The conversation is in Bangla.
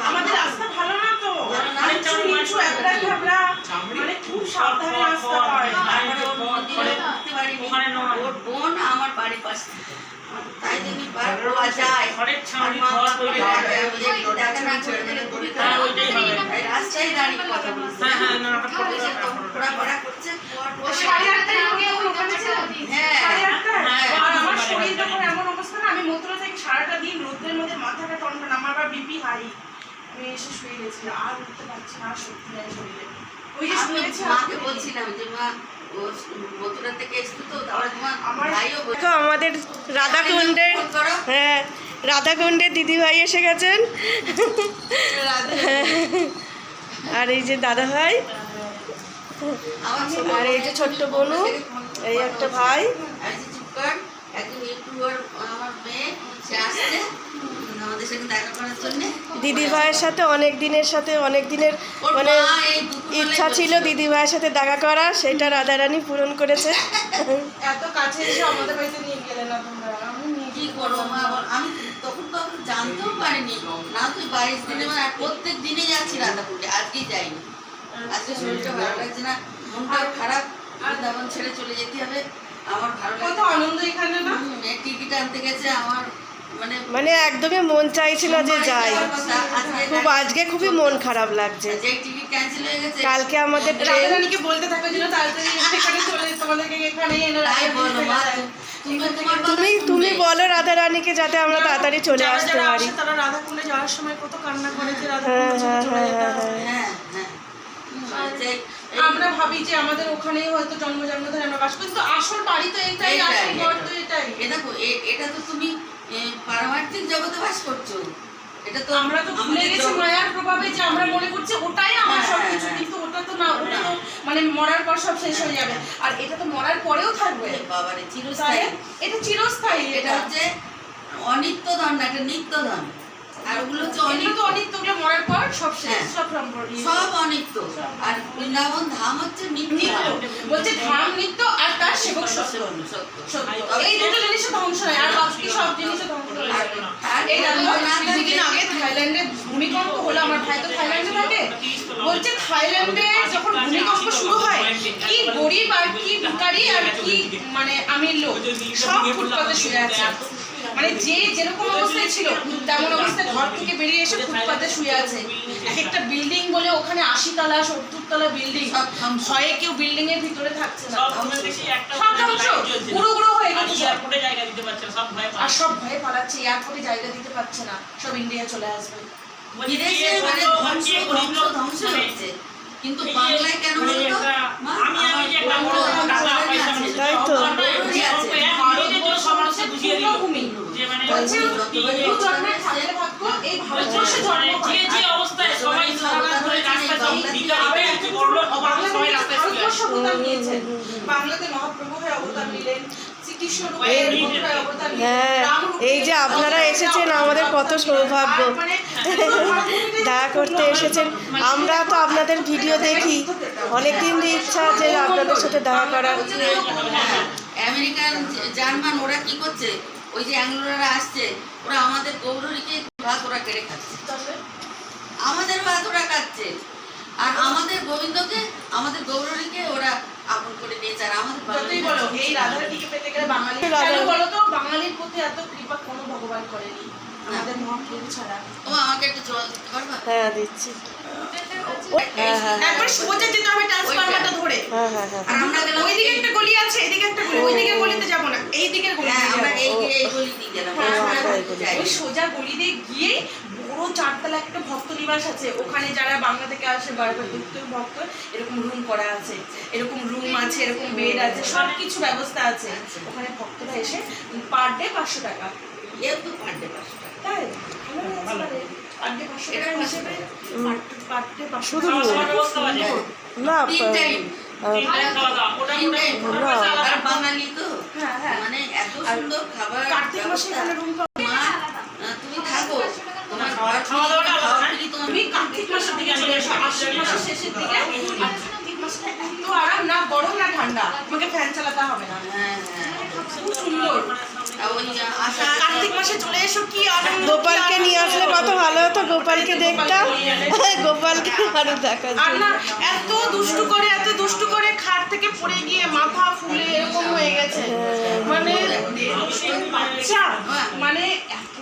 আমাদের রাস্তা ভালো না তো একটা মানে খুব সাবধানে হয় আমার বাড়ির পাশে শরীর এমন অবস্থা না আমি মথুরা থেকে সারাটা দিন রোদ্রের মধ্যে মাথাটা টনটন আমার বিপি হাই আমি এসে শুয়ে গেছি, আর উঠতে পারছি না, শক্তি নাই শরীরে। ওই যে আমি মাকে বলছিলাম যে মা ও মথুরা থেকে এসছে তো তাহলে তোমার আমার- ভাইও বলছে, দেখো আমাদের রাধাকুণ্ডের। হ্যাঁ রাধাকুণ্ডের দিদিভাই এসে গেছেন। আর এই যে দাদা ভাই আর এই যে ছোট্ট বোনু এই একটা ভাই। একজন ইউটিউবার আমার মেয়ে সে আসছে। আমাদের সাথে দেখা করার জন্য। দিদি ভাইয়ের সাথে অনেক দিনের সাথে অনেক দিনের মানে ইচ্ছা ছিল। দিদি ভাইয়ের সাথে দেখা করা সেটা রাধারানী পূরণ করেছে। এত কাছে এসে আমাদের বাড়িতে নিয়ে গেলে না তোমরা? আমি কি করব আমি তখন তো জানতেও পারিনি। না তুই বাইশ দিনে মানে প্রত্যেক দিনে যাচ্ছি রাধাপুরে আজকেই যাইনি। আজকে শরীরটা ভালো লাগছে না মনটা খারাপ তেমন ছেড়ে চলে যেতে হবে। আমার ভালো কত আনন্দ এখানে না? টিকিট আনতে গেছে আমার মানে মানে একদমই মন চাইছিল যে যাই। খুব আজকে খুবই মন খারাপ লাগছে। হয়ে কালকে আমাদের ট্রেন বলতে থাকো যেন তাড়াতাড়ি এখানে চলে তোমাদেরকে এখানে এনে তাই বলো মা। রাখে তুমি তুমি। বলো রাধারানীকে যাতে আমরা তাড়াতাড়ি চলে আসতে পারি। আসে তারা রাধাকুণ্ডে যাওয়ার সময় কত কান্না করে যে হ্যাঁ হ্যাঁ চলে হ্যাঁ যেতে হ্যাঁ। হ্যাঁ হ্যাঁ হ্যাঁ আমরা ভাবি যে আমাদের ওখানেই হয়তো জন্ম জন্ম ধরে আমরা বাস করি। কিন্তু আসল বাড়ি তো এটাই আসল ঘর তো এটাই। এ দেখো এটা তো তুমি পারমার্থিক জগতে বাস করছ এটা তো আমরা তো ভুলে গেছি মায়ার প্রভাবে যে আমরা মনে করছি ওটাই আমার হ্যাঁ, সবকিছু হ্যাঁ। কিন্তু ওটা তো না ওটা তো মানে মরার পর সব শেষ হয়ে যাবে আর এটা তো মরার পরেও থাকবে বাবারে চিরস্থায়ী এটা চিরস্থায়ী এটা এটা হচ্ছে অনিত্য ধন না এটা নিত্য ধন আর ওগুলো হচ্ছে অনিত্য। অনিত্য ওগুলো মরার পর সব শেষ হ্যাঁ। সব সম্পর্ক সব অনিত্য। আর বৃন্দাবন ধাম হচ্ছে নিত্য বলছে ধাম নিত্য আর তার সেবক সত্য। এই দুটো জিনিসের ধ্বংস নয় আর বাকি সব জিনিসের ধ্বংস আর এই কিছুদিন আগে থাইল্যান্ডে ভূমিকম্প হলো। আমার ভাই তো থাইল্যান্ডে থাকে। বলছে থাইল্যান্ডে যখন ভূমিকম্প শুরু হয় কি গরিব আর কি ভিখারি আর কি মানে আমির লোক। সব ফুটপাতে শুয়ে আছে। মানে যে যেরকম অবস্থায় ছিল তেমন অবস্থায় ঘর থেকে বেরিয়ে এসে ফুটপাতে শুয়ে আছে। এক একটা বিল্ডিং বলে ওখানে আশি তলা সত্তর তলা বিল্ডিং ভয়ে কেউ বিল্ডিং এর ভিতরে থাকছে না। গুঁড়ো গুঁড়ো হয়ে আর গেছে আর। সব ভয়ে পালাচ্ছে এয়ারপোর্টে জায়গা দিতে পারছে না সব ইন্ডিয়া চলে আসবে। বিদেশে মানে ধ্বংস ধ্বংস মানে হচ্ছে। কিন্তু বাংলায় কেন মানে বলতো একটা- মা, আমি আমি যে একটা আমার বড় বড় টাকা বাঙালি পয়সা আছে। মানুষ তাই তো। আমরা বড়ই আছে। এক মিনিটের জন্য সব মানুষকে বুঝিয়ে দিল। পূর্ণভূমি। যে মানে বলছে কি- হিন্দু ধর্মে থাকলে থাকব এই ভারতবর্ষে জন্ম যে যে অবস্থায় সবাই ধরে সবাই রাস্তায় নিয়েছেন বাংলাতে মহাপ্রভু হয়ে নিলেন এই- যে আপনারা এসেছেন আমাদের কত। সৌভাগ্য। মানে দেখা করতে এসেছেন। আমরা তো আপনাদের ভিডিও দেখি। অনেক দিন ইচ্ছা যে আপনাদের সাথে দেখা করার। হ্যাঁ, আমেরিকান জার্মান ওরা কি করছে? ওই যে অ্যাংলোরা আসছে ওরা আমাদের গৌরীকে ভাত ওরা কেড়ে খাচ্ছে। আমাদের ভাত ওরা খাচ্ছে। আর আমাদের গোবিন্দকে আমাদের গৌরীকে ওরা আপন করে নিয়েছে আর আমাদের যতই বলো এই রাধারানীকে পেতে গেলে বাঙালি কেন বলো তো? বাঙালির প্রতি এত কৃপা কোনো ভগবান করেনি। আমাদের মহাপ্রভু ছাড়া। ও আমাকে একটু জল দিতে পারবা? হ্যাঁ দিচ্ছি। হ্যাঁ হ্যাঁ একবার সোজা যেতে হবে ট্রান্সফরমারটা ধরে হ্যাঁ হ্যাঁ হ্যাঁ। আর আমরা গেলাম ওইদিকে একটা গলি আছে এদিকে একটা গলি ওইদিকে গলিতে যাব না এই দিকের গলি হ্যাঁ আমরা এই এই গলি দিয়ে গেলাম আচ্ছা। ওই সোজা গলি দিয়ে গিয়ে বড় চারতলা একটা ভক্ত নিবাস আছে। ওখানে যারা বাংলা থেকে আসে বারবার দুঃখের ভক্ত এরকম রুম করা আছে। এরকম রুম আছে এরকম বেড আছে সব কিছু ব্যবস্থা আছে। ওখানে ভক্তরা এসে পার ডে পাঁচশো টাকা। এ তো পারবে পাঁচশো টাকা। তাই? পার ডে পাঁচশো টাকা হিসেবে পার ডে পাঁচশো? না ঠান্ডা। তোমাকে ফ্যান চালাতে হবে না। হ্যাঁ হ্যাঁ। খুব সুন্দর। কার্তিক মাসে চলে এসো কি আনন্দ গোপালকে নিয়ে আসলে কত ভালো হতো গোপালকে দেখতাম। গোপালকে আরও দেখা আর না এত দুষ্টু করে এত দুষ্টু করে খাট থেকে পড়ে গিয়ে মাথা ফুলে এরকম হয়ে গেছে। মানে বাচ্চা মানে এত